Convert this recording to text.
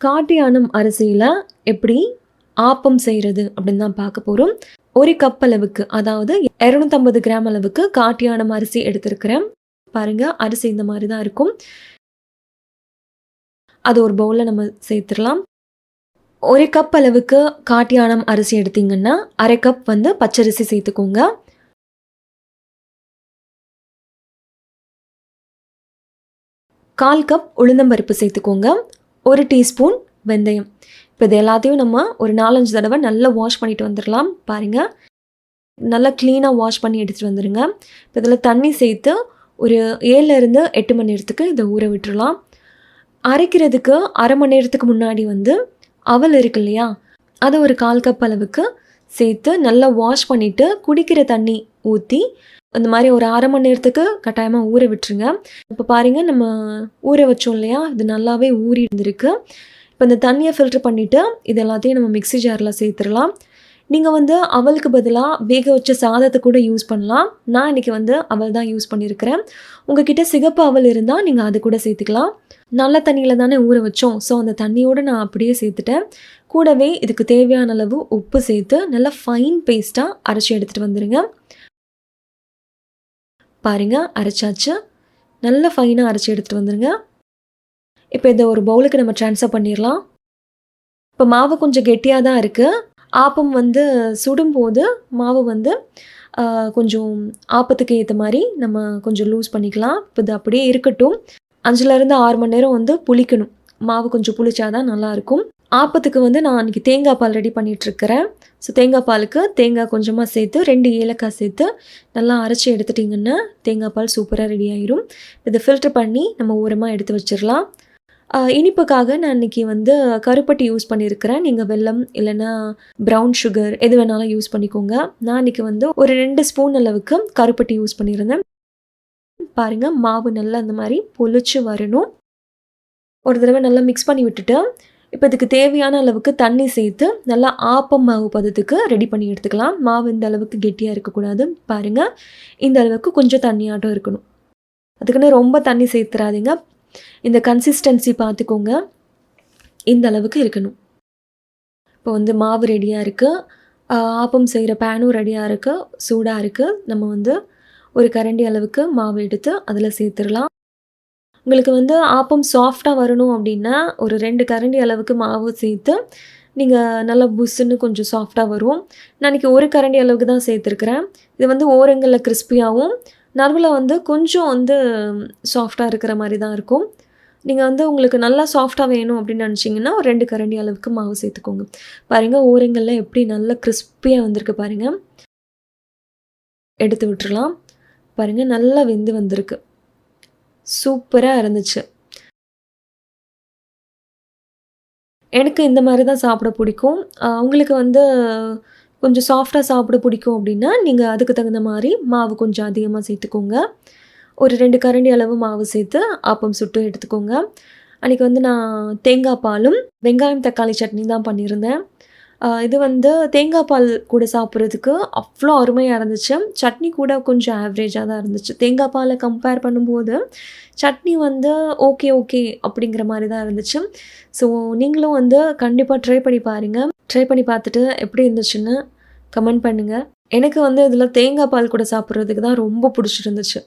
காட்டியானம் அரிசியில் எப்படி ஆப்பம் செய்கிறது அப்படின்னு தான் பார்க்க போகிறோம் ஒரு கப் அளவுக்கு அதாவது இரநூத்தம்பது கிராம் அளவுக்கு காட்டியானம் அரிசி எடுத்திருக்கிறேன். பாருங்க அரிசி இந்த மாதிரி தான் இருக்கும். அது ஒரு பவுலில் நம்ம சேர்த்துடலாம். ஒரு கப் அளவுக்கு காட்டியானம் அரிசி எடுத்தீங்கன்னா அரை கப் வந்து பச்சரிசி சேர்த்துக்கோங்க. கால் கப் உளுந்தம்பருப்பு சேர்த்துக்கோங்க. ஒரு டீஸ்பூன் வெந்தயம். இப்போ இது எல்லாத்தையும் நம்ம ஒரு நாலஞ்சு தடவை நல்லா வாஷ் பண்ணிட்டு வந்துடலாம். பாருங்கள் நல்லா க்ளீனாக வாஷ் பண்ணி எடுத்துகிட்டு வந்துடுங்க இப்போ இதில் தண்ணி சேர்த்து ஒரு ஏழுலேருந்து எட்டு மணி நேரத்துக்கு இதை ஊற விட்டுடலாம் அரைக்கிறதுக்கு அரை மணி நேரத்துக்கு முன்னாடி வந்து அவல் இருக்கு இல்லையா? அதை ஒரு கால் கப் அளவுக்கு சேர்த்து நல்லா வாஷ் பண்ணிவிட்டு குடிக்கிற தண்ணி ஊற்றி அந்த மாதிரி ஒரு அரை மணி நேரத்துக்கு கட்டாயமாக ஊற விட்டுருங்க. இப்போ பாருங்கள் நம்ம ஊற வச்சோம் இல்லையா? இது நல்லாவே ஊறி இருந்திருக்கு. இப்போ இந்த தண்ணியை ஃபில்டர் பண்ணிவிட்டு இது எல்லாத்தையும் நம்ம மிக்ஸி ஜாரில் சேர்த்துடலாம். நீங்கள் வந்து அவளுக்கு பதிலாக வேக வச்ச சாதத்தை கூட யூஸ் பண்ணலாம். நான் இன்றைக்கி வந்து அவள் தான் யூஸ் பண்ணியிருக்கிறேன் உங்ககிட்ட சிகப்பு அவல் இருந்தால் நீங்கள் அது கூட சேர்த்துக்கலாம். நல்ல தண்ணியில் தானே ஊற வச்சோம். ஸோ அந்த தண்ணியோடு நான் அப்படியே சேர்த்துட்டேன். கூடவே இதுக்கு தேவையான அளவு உப்பு சேர்த்து நல்லா ஃபைன் பேஸ்ட்டாக அரைச்சி எடுத்துகிட்டு வந்துடுங்க பாருங்க அரைச்சாச்சு. நல்ல ஃபைனாக அரைச்சி எடுத்துகிட்டு வந்துடுங்க இப்போ இதை ஒரு பவுலுக்கு நம்ம ட்ரான்ஸ்ஃபர் பண்ணிடலாம். இப்போ மாவு கொஞ்சம் கெட்டியாக தான் இருக்குது ஆப்பம் வந்து சுடும்போது மாவு வந்து கொஞ்சம் ஆப்பத்துக்கு ஏற்ற மாதிரி நம்ம கொஞ்சம் லூஸ் பண்ணிக்கலாம். இப்போ இது அப்படியே இருக்கட்டும். அஞ்சுலேருந்து ஆறு மணி நேரம் வந்து புளிக்கணும். மாவு கொஞ்சம் புளிச்சாதான் நல்லாயிருக்கும் ஆப்பத்துக்கு வந்து நான் அன்றைக்கி தேங்காய் பால் ரெடி பண்ணிகிட்ருக்கிறேன் ஸோ தேங்காய் பாலுக்கு தேங்காய் கொஞ்சமாக சேர்த்து ரெண்டு ஏலக்காய் சேர்த்து நல்லா அரைச்சி எடுத்துட்டிங்கன்னா தேங்காய் பால் சூப்பராக ரெடி ஆயிரும். இதை ஃபில்டர் பண்ணி நம்ம ஓரமாக எடுத்து வச்சிடலாம். இனிப்புக்காக நான் இன்னைக்கு வந்து கருப்பட்டி யூஸ் பண்ணியிருக்கிறேன். நீங்கள் வெல்லம் இல்லைன்னா ப்ரௌன் சுகர் எது வேணாலும் யூஸ் பண்ணிக்கோங்க. நான் இன்னைக்கு வந்து ஒரு ரெண்டு ஸ்பூன் அளவுக்கு கருப்பட்டி யூஸ் பண்ணியிருந்தேன். பாருங்க மாவு நல்லா அந்த மாதிரி பொழிச்சு வரணும். ஒரு தடவை நல்லா மிக்ஸ் பண்ணி விட்டுட்டு இப்போ இதுக்கு தேவையான அளவுக்கு தண்ணி சேர்த்து நல்லா ஆப்பம் மாவு பதத்துக்கு ரெடி பண்ணி எடுத்துக்கலாம். மாவு இந்த அளவுக்கு கெட்டியாக இருக்கக்கூடாது. பாருங்கள் இந்த அளவுக்கு கொஞ்சம் தண்ணியாட்டம் இருக்கணும். அதுக்குன்னு ரொம்ப தண்ணி சேர்த்துறாதீங்க. இந்த கன்சிஸ்டன்சி பார்த்துக்கோங்க இந்த அளவுக்கு இருக்கணும். இப்போ வந்து மாவு ரெடியாக இருக்குது ஆப்பம் செய்கிற பேனும் ரெடியாக இருக்குது சூடாக இருக்குது நம்ம வந்து ஒரு கரண்டி அளவுக்கு மாவு எடுத்து அதில் சேர்த்துடலாம். உங்களுக்கு வந்து ஆப்பம் சாஃப்டாக வரணும் அப்படின்னா ஒரு ரெண்டு கரண்டி அளவுக்கு மாவு சேர்த்து நீங்கள் நல்லா புஸ்ஸுன்னு கொஞ்சம் சாஃப்டாக வரும். நான் இன்னைக்கு ஒரு கரண்டி அளவுக்கு தான் சேர்த்துருக்குறேன். இது வந்து ஓரங்களில் கிறிஸ்பியாகவும் நடுவில் வந்து கொஞ்சம் வந்து சாஃப்டாக இருக்கிற மாதிரி தான் இருக்கும். நீங்கள் வந்து உங்களுக்கு நல்லா சாஃப்டாக வேணும் அப்படின்னு நினச்சிங்கன்னா ஒரு ரெண்டு கரண்டி அளவுக்கு மாவு சேர்த்துக்கோங்க. பாருங்கள் ஓரங்களில் எப்படி நல்லா கிறிஸ்பியாக வந்திருக்கு பாருங்கள் எடுத்து விட்டுறலாம். பாருங்கள் நல்லா வெந்து வந்திருக்கு. சூப்பராக இருந்துச்சு. எனக்கு இந்த மாதிரி தான் சாப்பிட பிடிக்கும். உங்களுக்கு வந்து கொஞ்சம் சாஃப்டாக சாப்பிட பிடிக்கும் அப்படின்னா நீங்கள் அதுக்கு தகுந்த மாதிரி மாவு கொஞ்சம் அதிகமாக சேர்த்துக்கோங்க. ஒரு ரெண்டு கரண்டி அளவு மாவு சேர்த்து ஆப்பம் சுட்டு எடுத்துக்கோங்க. அன்றைக்கி வந்து நான் தேங்காய் பாலும் வெங்காயம் தக்காளி சட்னி தான் பண்ணியிருந்தேன். இது வந்து தேங்காய் பால் கூட சாப்பிட்றதுக்கு அவ்வளோ அருமையாக இருந்துச்சு. சட்னி கூட கொஞ்சம் ஆவரேஜாக தான் இருந்துச்சு. தேங்காய் பாலை கம்பேர் பண்ணும்போது சட்னி வந்து ஓகே ஓகே அப்படிங்கிற மாதிரி தான் இருந்துச்சு. ஸோ நீங்களும் வந்து கண்டிப்பாக ட்ரை பண்ணி பாருங்கள் ட்ரை பண்ணி பார்த்துட்டு எப்படி இருந்துச்சுன்னு கமெண்ட் பண்ணுங்கள் எனக்கு வந்து இதில் தேங்காய் பால் கூட சாப்பிட்றதுக்கு தான் ரொம்ப பிடிச்சிருந்துச்சு.